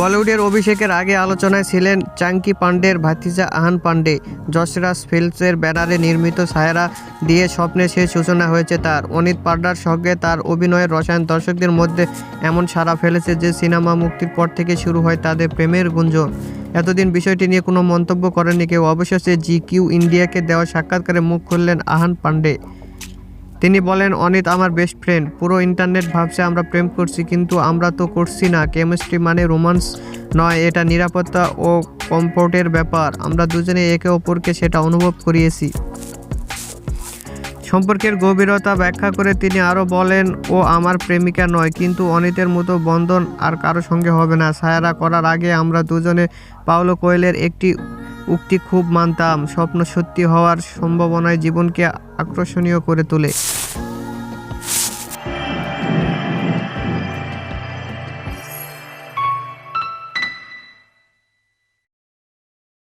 বলিউডের অভিষেকের আগে আলোচনায় ছিলেন চাঙ্কি পান্ডের ভাতিজা আহান পান্ডে যশরাজ ফিল্মসের ব্যানারে নির্মিত সায়রা দিয়ে স্বপ্নের শেষ সূচনা হয়েছে তার। অনিত পাড্ডার সঙ্গে তার অভিনয়ের রসায়ন দর্শকদের মধ্যে এমন সাড়া ফেলেছে যে সিনেমা মুক্তির পর থেকে শুরু হয় তাদের প্রেমের গুঞ্জন। এতদিন বিষয়টি নিয়ে কোনো মন্তব্য করেনি কেউ। অবশেষে জি কিউ ইন্ডিয়াকে দেওয়া সাক্ষাৎকারে মুখ খুললেন আহান পান্ডে তিনি বলেন, অনিত আমার বেস্ট ফ্রেন্ড পুরো ইন্টারনেট ভাবছে আমরা প্রেম করছি, কিন্তু আমরা তো করছি না। কেমিস্ট্রি মানে রোমান্স নয়, এটা নিরাপত্তা ও কমফোর্টের ব্যাপার। আমরা দুজনে একে অপরকে সেটা অনুভব করিয়েছি। সম্পর্কের গভীরতা ব্যাখ্যা করে তিনি আরও বলেন, ও আমার প্রেমিকা নয়, কিন্তু অনিতের মতো বন্ধন আর কারও সঙ্গে হবে না। সায়ারা করার আগে আমরা দুজনে পাওলো কোয়েলের একটি উক্তি খুব মানতাম স্বপ্ন সত্যি হওয়ার সম্ভাবনায় জীবনকে আকর্ষণীয় করে তোলে।